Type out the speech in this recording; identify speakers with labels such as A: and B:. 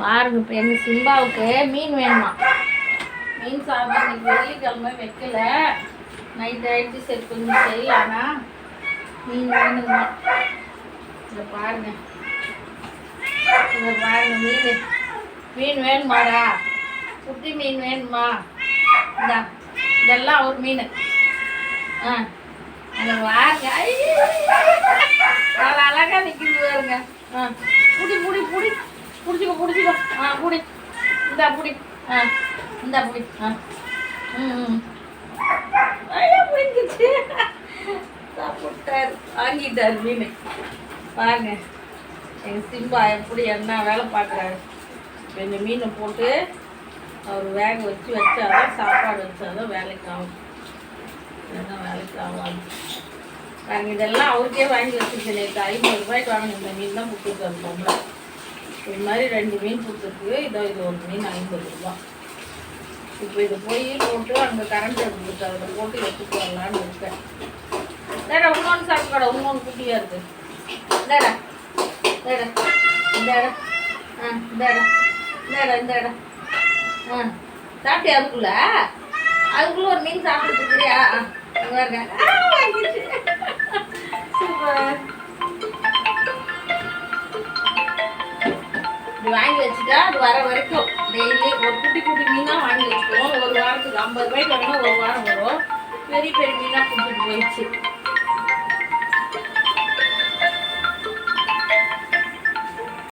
A: பாருங்க இப்போ எங்கள் சிம்பாவுக்கு மீன் வேணுமா? மீன் சாப்பிட இன்னைக்கு வெள்ளிக்கிழமை வைக்கல. நைட் ஆயிடுச்சு சரி கொஞ்சம் செய்யலாம்னா மீன் வேணுங்கம்மா இதை பாருங்க. இதை பாருங்க மீன். மீன் வேணுமாடா? குட்டி மீன் வேணுமா? இந்தா இதெல்லாம் ஒரு மீன். ஆ அங்கே வாங்க. அழகாக நிற்கிது பாருங்க. ஆ புடி புடி புடி. பிடிச்சிக்கோ பிடிச்சிக்கோ. ஆ பிடி. இந்தா பிடி. ஆ இந்தா பிடி. ஆ. ம் ம். ஐயா பிடிச்சிச்சு சாப்பிட்டாரு வாங்கிட்டார் மீன். பாருங்க எங்கள் சிம்பா எப்படி என்ன வேலை பார்க்குறாரு. கொஞ்சம் மீனை போட்டு அவர் வேக வச்சு வச்சாதான் சாப்பாடு வச்சாதான் வேலைக்கு ஆகும். இல்லைன்னா வேலைக்கு ஆகாது பாருங்க இதெல்லாம் அவருக்கே வாங்கி வச்சுருக்கேன் நேற்று ஐநூறு ரூபாய்க்கு இந்த மீன் தான் கொடுத்துருக்காரு பொம்பளை இது மாதிரி ரெண்டு மீன் கொடுத்துருக்கு. இதோ இது ஒரு மீன் ஐம்பது ரூபா. இப்போ இது போய் போட்டு அங்கே கரண்ட் எடுத்துருக்கு அதில் போட்டு எடுத்துட்டு வரலான்னு இருக்கேன். டேடா இன்னொன்று சாப்பிட்டுக்கடா இன்னொன்று குட்டியாக இருக்கு. டேடா டேடா இந்த இடம் ஆ இந்த இடம் இந்த இடம் இந்த இடம் ஆ சாப்பிட்டியா அதுக்குள்ள? அதுக்குள்ளே ஒரு மீன் சாப்பிட்டுருக்குறியா அங்கே இருக்கேன் இப்படி வாங்கி வச்சுட்டா அது வர வரைக்கும். டெய்லி ஒரு குட்டி குட்டி மீனாக வாங்கி வச்சுக்குவோம் ஒரு வாரத்துக்கு ஐம்பது ரூபாய்க்கு வேணும் ஒரு வாரம் வரும். பெரிய பெரிய மீனாக கொடுத்துட்டு போயிடுச்சு.